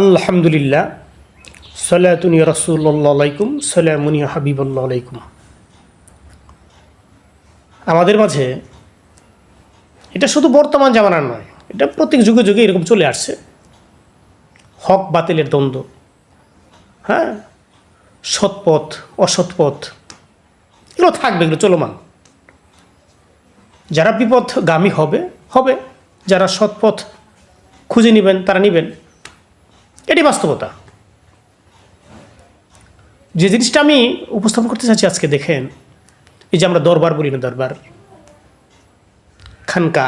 আলহামদুলিল্লাহ। সালাতুনি রসুল্লাহ আলাইকুম, সালামুনি হাবিবুল্লাহ আলাইকুম। আমাদের মাঝে এটা শুধু বর্তমান জামানার নয়, এটা প্রত্যেক যুগে যুগে এরকম চলে আসছে। হক বাতিলের দ্বন্দ্ব হ্যাঁ? সৎপথ, অসৎপথ, এগুলো থাকবে, এগুলো চলমান। যারা বিপদগামী হবে হবে। যারা সৎপথ খুঁজে নেবেন, তারা নেবেন। এটাই বাস্তবতা। যে জিনিসটা আমি উপস্থাপন করতে চাচ্ছি আজকে দেখেন, এই যে আমরা দরবার বলি না দরবার, খানকা,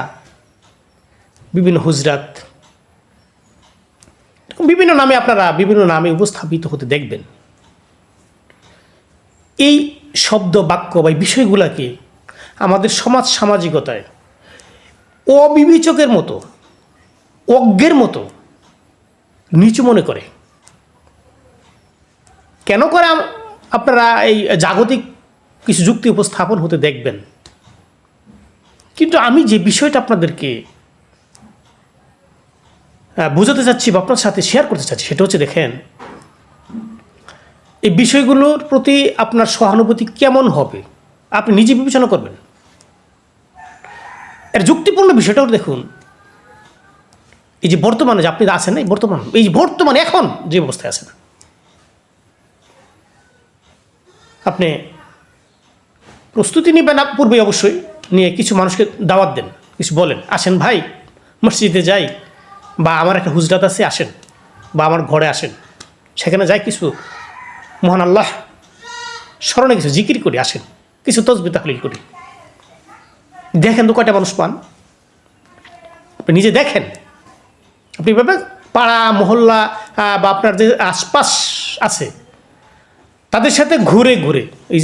বিভিন্ন হুজরাত বিভিন্ন নামে আপনারা বিভিন্ন নামে উপস্থাপিত হতে দেখবেন। এই শব্দ, বাক্য বা এই বিষয়গুলোকে আমাদের সমাজ সামাজিকতায় অবিবেচকের মতো, অজ্ঞের মতো নিচু মনে করে। কেন করে আপনারা এই জাগতিক কিছু যুক্তি উপস্থাপন হতে দেখবেন? কিন্তু আমি যে বিষয়টা আপনাদেরকে বোঝাতে চাচ্ছি বা আপনার সাথে শেয়ার করতে চাচ্ছি, সেটা হচ্ছে দেখেন, এই বিষয়গুলোর প্রতি আপনার সহানুভূতি কেমন হবে? আপনি নিজে বিবেচনা করবেন। এর যুক্তিপূর্ণ বিষয়টাও দেখুন এই যে বর্তমানে যে আপনি আছেন, এই বর্তমান, এই বর্তমানে এখন যে অবস্থায় আছেন। আপনি প্রস্তুতি নেবেন পূর্বে অবশ্যই, নিয়ে কিছু মানুষকে দাওয়াত দেন, কিছু বলেন, আসেন ভাই, মসজিদে যাই, বা আমার একটা হুজরাত আছে, আসেন, বা আমার ঘরে আসেন, সেখানে যাই কিছু, মহান আল্লাহ, স্মরণে কিছু জিকির করি, আসেন, কিছু তসবি তাহলিল করি। দেখেন তো কয়টা মানুষ পান? আপনি নিজে দেখেন আপনি এভাবে পাড়া, মহল্লা বা আপনার যে আশপাশ আছে, তাদের সাথে ঘুরে ঘুরে, এই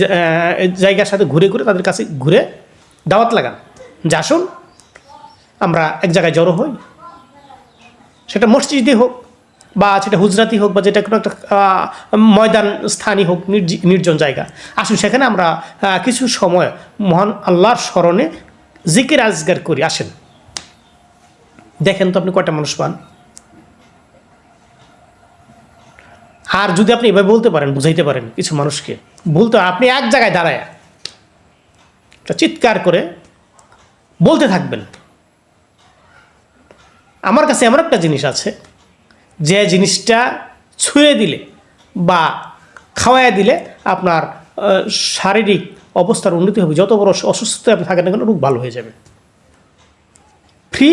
জায়গার সাথে ঘুরে ঘুরে তাদের কাছে ঘুরে দাওয়াত লাগান। যে আসুন, আমরা এক জায়গায় জড়ো হই। সেটা মসজিদই হোক বা সেটা হুজরাতি হোক বা যেটা কোনো একটা ময়দান স্থানই হোক, নির্জি- নির্জন জায়গা। আসুন সেখানে আমরা কিছু সময় মহান আল্লাহর স্মরণে জিকির আজগার করি। আসেন। দেখেন তো আপনি কয়টা মানুষ পান। আর যদি আপনি এভাবে বলতে পারেন, বুঝাইতে পারেন কিছু মানুষকে বলতে আপনি এক জায়গায় দাঁড়ায় চিৎকার করে বলতে থাকবেন। আমার কাছে এমন একটা জিনিস আছে, যে জিনিসটা ছুঁয়ে দিলে বা খাওয়ায় দিলে আপনার শারীরিক অবস্থার উন্নতি হবে। যত বড় অসুস্থতায় আপনি থাকেন না কেন, রোগ ভালো হয়ে যাবে। ফ্রি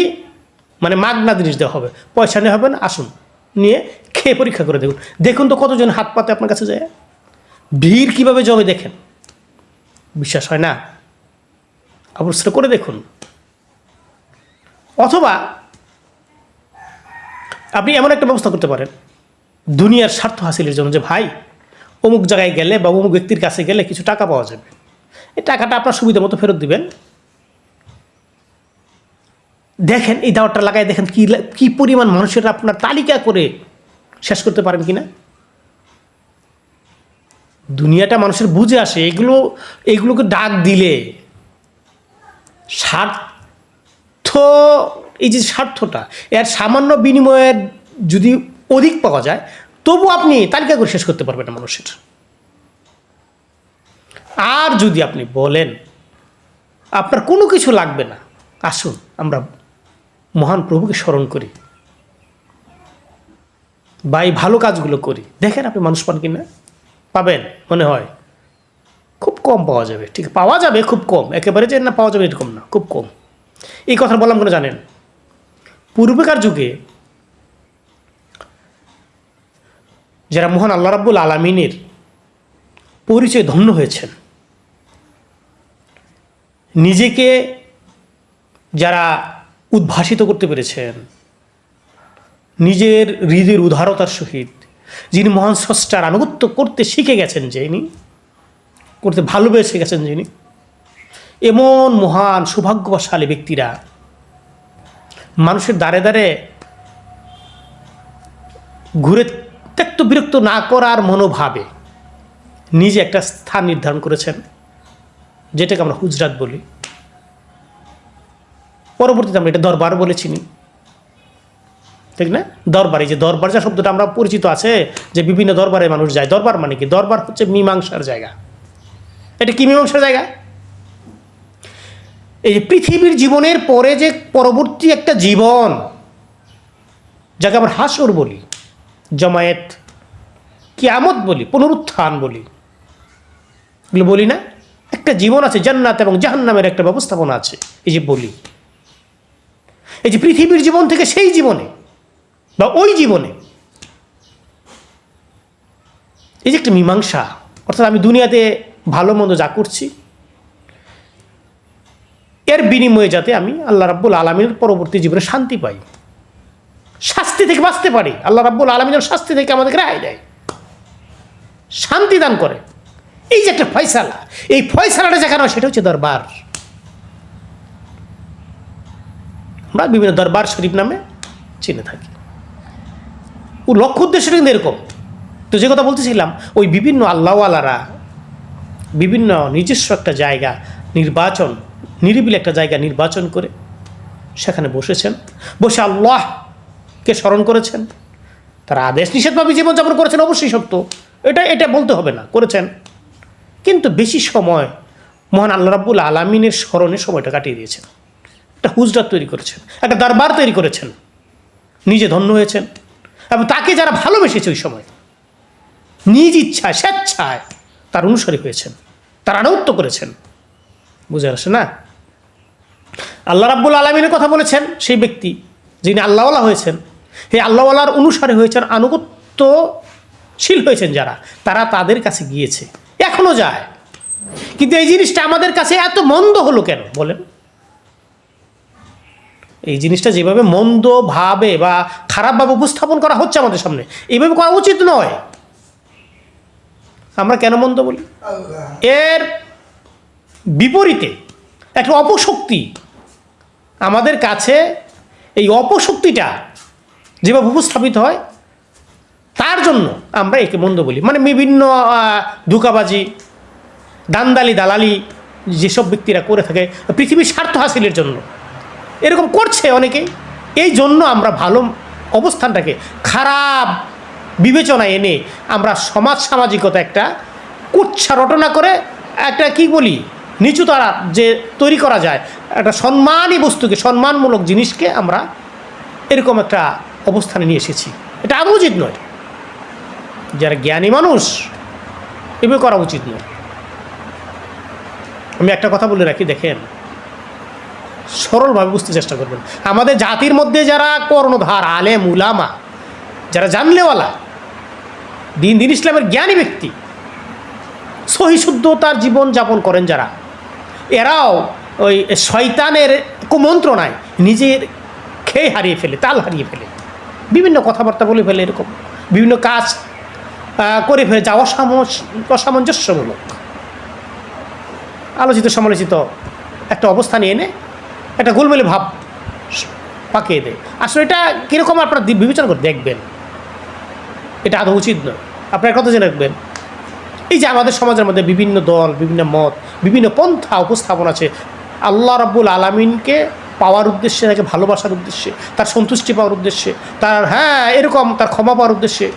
মানে মাগনা জিনিস দেওয়া হবে। পয়সা নিয়ে হবে না, আসুন। নিয়ে খেয়ে পরীক্ষা করে দেখুন। দেখুন তো কতজন হাত পাতে আপনার কাছে যায়। ভিড় কীভাবে জমে দেখেন? বিশ্বাস হয় না? অবস্থা করে দেখুন। অথবা আপনি এমন একটা ব্যবস্থা করতে পারেন। দুনিয়ার স্বার্থ হাসিলের জন্য যে, ভাই, অমুক জায়গায় গেলে বা অমুক ব্যক্তির কাছে গেলে কিছু টাকা পাওয়া যাবে। এই টাকাটা আপনার সুবিধা মতো ফেরত দিবেন। দেখেন, এই দাওয়াতটা লাগাই দেখেন কি কি পরিমাণ মানুষের আপনার তালিকা করে শেষ করতে পারেন কি না দুনিয়াটা মানুষের বুঝে আসে, এগুলো, এগুলোকে ডাক দিলে স্বার্থ, এই যে স্বার্থটা, এর সামান্য বিনিময়ের যদি অধিক পাওয়া যায়, তবু আপনি তালিকা করে শেষ করতে পারবেন না মানুষের। আর যদি আপনি বলেন, আপনার কোনো কিছু লাগবে না, আসুন, আমরা মহান প্রভুকে স্মরণ করি বা এই ভালো কাজগুলো করি। দেখেন আপনি মানুষ পান কিনা? পাবেন, মনে হয়। খুব কম পাওয়া যাবে। ঠিক, পাওয়া যাবে খুব কম। একেবারে যে না পাওয়া যাবে এরকম না, খুব কম। এই কথা বললাম কেন জানেন? পূর্বেকার যুগে যারা মহান আল্লাহ রাব্বুল আলমিনের পরিচয় ধন্য হয়েছেন, নিজেকে যারা উদ্ভাসিত করতে পেরেছেন। নিজের হৃদয়ের উদারতার সহিত, যিনি মহান স্রষ্টার আনুগত্য করতে শিখে গেছেন যিনি করতে ভালোবেসে গেছেন যিনি এমন মহান সৌভাগ্যবশালী ব্যক্তিরা মানুষের দ্বারে দ্বারে ঘুরে ত্যক্ত বিরক্ত না করার মনোভাবে নিজে একটা স্থান নির্ধারণ করেছেন, যেটাকে আমরা হুজরাত বলি। পরবর্তীতে আমরা এটা দরবার বলে চিনি। ঠিক না? দরবার এই যে দরবার, যা শব্দটা আমরা পরিচিত আছে, যে বিভিন্ন দরবারে মানুষ যায়। দরবার মানে কি? দরবার হচ্ছে মীমাংসার জায়গা। এটা কি মীমাংসার জায়গা? এই যে পৃথিবীর জীবনের পরে যে পরবর্তী একটা জীবন, যাকে আমরা হাসর বলি, জমায়েত, কিয়ামত বলি, পুনরুত্থান বলি, এগুলো বলি না? একটা জীবন আছে, জান্নাত এবং জাহান্নামের একটা ব্যবস্থাপনা আছে, এই যে বলি। এই যে পৃথিবীর জীবন থেকে সেই জীবনে বা ওই জীবনে। এই যে একটা মীমাংসা, অর্থাৎ আমি দুনিয়াতে ভালো মন্দ যা করছি, এর বিনিময়ে যাতে আমি আল্লাহ রাব্বুল আলমীর পরবর্তী জীবনে শান্তি পাই। শাস্তি থেকে বাঁচতে পারি। আল্লাহ রাব্বুল আলমী যেন শাস্তি থেকে আমাদেরকে রেহাই দেয়। শান্তি দান করে। এই যে একটা ফয়সালা, এই ফয়সালাটা যেখানে সেটা হচ্ছে দরবার। আমরা বিভিন্ন দরবার শরীফ নামে চিনে থাকি। ও লক্ষ্য উদ্দেশ্যটা কিন্তু এরকম। তো যে কথা বলতেছিলাম, ওই বিভিন্ন আল্লাহওয়ালারা, বিভিন্ন নিজস্ব একটা জায়গা নির্বাচন, নিরিবিল একটা জায়গা নির্বাচন করে সেখানে বসেছেন। বসে আল্লাহকে স্মরণ করেছেন। তারা আদেশ নিষেধভাবে জীবনযাপন করেছেন, অবশ্যই সত্য। এটা এটা বলতে হবে না, করেছেন। কিন্তু বেশি সময় মহান আল্লাহ রাব্বুল আলমিনের স্মরণে সময়টা কাটিয়ে দিয়েছেন। একটা হুজরাত তৈরি করেছেন, একটা দরবার তৈরি করেছেন। নিজে ধন্য হয়েছেন। এবং তাকে যারা ভালোবেসেছে ওই সময়, নিজ ইচ্ছায়, স্বেচ্ছায় তার অনুসারী হয়েছেন, তার আনৌত্য করেছেন। বুঝে আসে না? আল্লাহ রাব্বুল আলমিনের কথা বলেছেন, সেই ব্যক্তি যিনি আল্লাহওয়ালা হয়েছেন, সেই আল্লাহওয়ালার অনুসারী হয়েছেন, আনুগত্যশীল হয়েছেন যারা, তারা তাদের কাছে গিয়েছে এখনও যায়। কিন্তু এই জিনিসটা আমাদের কাছে এত মন্দ হলো কেন? বলেন। এই জিনিসটা যেভাবে মন্দ ভাবে বা খারাপভাবে উপস্থাপন করা হচ্ছে আমাদের সামনে এইভাবে করা উচিত নয়। আমরা কেন মন্দ বলি? এর বিপরীতে একটা অপশক্তি আমাদের কাছে এই অপশক্তিটা যেভাবে উপস্থাপিত হয় তার জন্য আমরা একে মন্দ বলি। মানে বিভিন্ন ধোঁকাবাজি দান্দালি দালালি যেসব ব্যক্তিরা করে থাকে পৃথিবীর স্বার্থ হাসিলের জন্য। এরকম করছে অনেকেই এই জন্য আমরা ভালো অবস্থানটাকে খারাপ বিবেচনা এনে আমরা সমাজ সামাজিকতা একটা কুচ্ছা রটনা করে একটা কি বলি, নিচু তারা যে তৈরি করা যায়, একটা সম্মানী বস্তুকে, সম্মানমূলক জিনিসকে আমরা এরকম একটা অবস্থানে নিয়ে এসেছি। এটা আদৌ উচিত নয়। যারা জ্ঞানী মানুষ, এভাবে করা উচিত নয়। আমি একটা কথা বলে রাখি, দেখেন সরলভাবে বুঝতে চেষ্টা করবেন। আমাদের জাতির মধ্যে যারা কর্ণধার, আলেম, উলামা, যারা জানলেওয়ালা, দিন দিন ইসলামের জ্ঞানী ব্যক্তি, সহিশুদ্ধতার জীবন যাপন করেন যারা, এরাও ওই শয়তানের কুমন্ত্রণায় নিজের খেয়ে হারিয়ে ফেলে, তাল হারিয়ে ফেলে। বিভিন্ন কথাবার্তা বলে ফেলে এরকম। বিভিন্ন কাজ করে ফেলে যা অসামঞ্জস্যমূলক। আলোচিত সমালোচিত একটা অবস্থানে এনে একটা গোলমেলে ভাব পাকিয়ে দেয়। আসলে এটা কীরকম আপনারা বিবেচনা করে দেখবেন? এটা আদৌ উচিত নয়। আপনার কথা জেনে রাখবেন। এই যে আমাদের সমাজের মধ্যে বিভিন্ন দল, বিভিন্ন মত, বিভিন্ন পন্থা উপস্থাপন আছে। আল্লাহ রাব্বুল আলমিনকে পাওয়ার উদ্দেশ্যে তাকে ভালোবাসার উদ্দেশ্যে, তার সন্তুষ্টি পাওয়ার উদ্দেশ্যে, তার হ্যাঁ এরকম তার ক্ষমা পাওয়ার উদ্দেশ্যে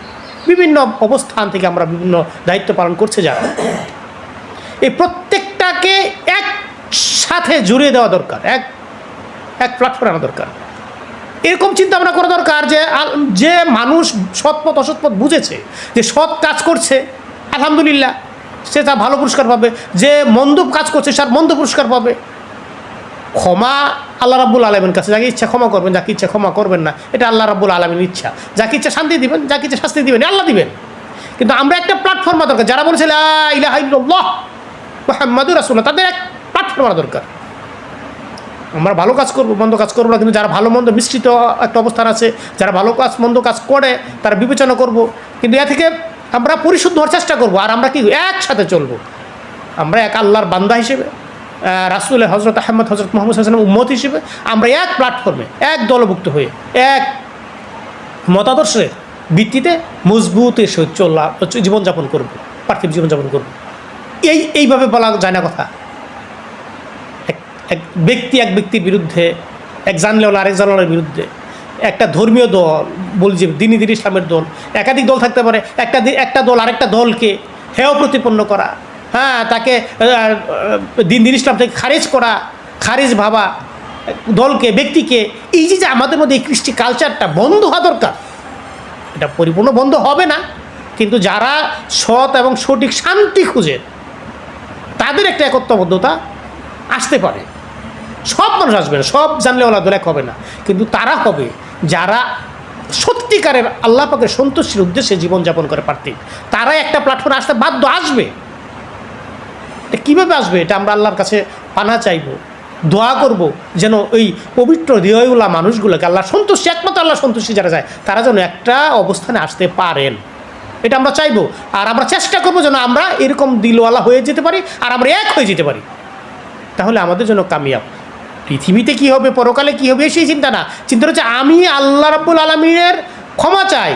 বিভিন্ন অবস্থান থেকে আমরা বিভিন্ন দায়িত্ব পালন করছে যারা। এই প্রত্যেকটাকে একসাথে জুড়ে দেওয়া দরকার, এক এক প্ল্যাটফর্মে আনা দরকার। এরকম চিন্তা ভাবনা করা দরকার যে যে মানুষ সৎপথ অসৎপথ বুঝেছে, যে সৎ কাজ করছে, আলহামদুলিল্লাহ, সে তার ভালো পুরস্কার পাবে, যে মন্দ কাজ করছে তার মন্দ পুরস্কার পাবে। ক্ষমা আল্লাহ রাব্বুল আলমের কাছে, যাকে ইচ্ছা ক্ষমা করবেন, যাকে ইচ্ছা ক্ষমা করবেন না, এটা আল্লাহ রাব্বুল আলমের ইচ্ছা। যাকে ইচ্ছা শান্তি দিবেন, যাকে ইচ্ছা শাস্তি দিবেন আল্লাহ দিবেন। কিন্তু আমরা একটা প্ল্যাটফর্ম দরকার, যারা বলেছে, লা ইলাহা ইল্লাল্লাহ, মোহাম্মদুর রাসূলুল্লাহ তাদের এক প্ল্যাটফর্ম দরকার। আমরা ভালো কাজ করব, মন্দ কাজ করব না, কিন্তু যারা ভালো মন্দ মিশ্রিত একটা অবস্থান আছে, যারা ভালো কাজ, মন্দ কাজ করে, তারা বিবেচনা করব। কিন্তু এ থেকে আমরা পরিশুদ্ধ হওয়ার চেষ্টা করব, আর আমরা কি একসাথে চলবো। আমরা এক আল্লাহর বান্দা হিসেবে রাসুল হজরত আহমদ হজরত মোহাম্মদ হাসান উম্মত হিসেবে আমরা এক প্ল্যাটফর্মে এক দলভুক্ত হয়ে, এক মতাদর্শের ভিত্তিতে মজবুত এসে চলা, জীবনযাপন করব, পার্থিব জীবনযাপন করব। এই, এইভাবে বলা যায় না কথা। এক ব্যক্তি এক ব্যক্তির বিরুদ্ধে, এক জানলেওয়ালা আরেক জানলের বিরুদ্ধে। একটা ধর্মীয় দল, বলি যে দিনী দিন ইসলামের দল, একাধিক দল থাকতে পারে, একটা একটা দল আরেকটা দলকে হেয় প্রতিপন্ন করা হ্যাঁ তাকে দিন দিন ইসলাম থেকে খারিজ করা, খারিজ ভাবা, দলকে, ব্যক্তিকে, এই যে যে আমাদের মধ্যে এই কৃষ্টি কালচারটা বন্ধ হওয়া দরকার, এটা পরিপূর্ণ বন্ধ হবে না, কিন্তু যারা সৎ এবং সঠিক শান্তি খুঁজে, তাদের একটা একত্রবদ্ধতা আসতে পারে। সব মানুষ আসবে না, সব জানলে ওলা দোলেক হবে না। কিন্তু তারা হবে যারা সত্যিকারের আল্লাহ পাকের সন্তুষ্টির উদ্দেশ্যে জীবনযাপন করে পারতেন। তারাই একটা প্ল্যাটফর্মে আসতে বাধ্য আসবে। এটা কীভাবে আসবে? এটা আমরা আল্লাহর কাছে পানা চাইব, দোয়া করব যেন ওই পবিত্র হৃদয়গুলা মানুষগুলোকে আল্লাহ সন্তুষ্টি একমাত্র আল্লাহ সন্তুষ্টি যারা যায়, তারা যেন একটা অবস্থানে আসতে পারেন। এটা আমরা চাইব। আর আমরা চেষ্টা করব যেন আমরা এরকম দিলওয়ালা হয়ে যেতে পারি, আর আমরা এক হয়ে যেতে পারি। তাহলে আমাদের জন্য কামিয়াব। পৃথিবীতে কি হবে, পরকালে কি হবে, সেই চিন্তা না। চিন্তা হচ্ছে আমি আল্লাহ রাব্বুল আলমিনের ক্ষমা চাই।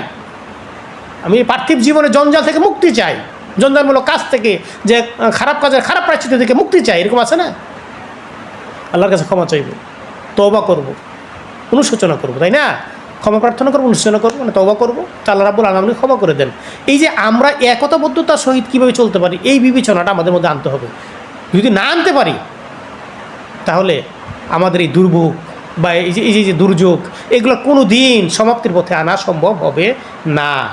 আমি পার্থিব জীবনে জঞ্জাল থেকে মুক্তি চাই। জঞ্জালমূলক কাজ থেকে যে খারাপ কাজের খারাপ পরিস্থিতি থেকে মুক্তি চাই, এরকম আছে না? আল্লাহর কাছে ক্ষমা চাইব, তওবা করব, অনুশোচনা করব, তাই না? ক্ষমা প্রার্থনা করব, অনুশোচনা করব মানে তওবা করব। আল্লাহ রাব্বুল আলমিন ক্ষমা করে দেন। এই যে আমরা একতাবদ্ধতার সহিত কীভাবে চলতে পারি, এই বিবেচনাটা আমাদের মধ্যে আনতে হবে। যদি না আনতে পারি, তাহলে আমাদের এই দুর্ভোগ বা এই যে, এই যে- দুর্যোগ, এগুলো কোনো দিন সমাপ্তির পথে আনা সম্ভব হবে না।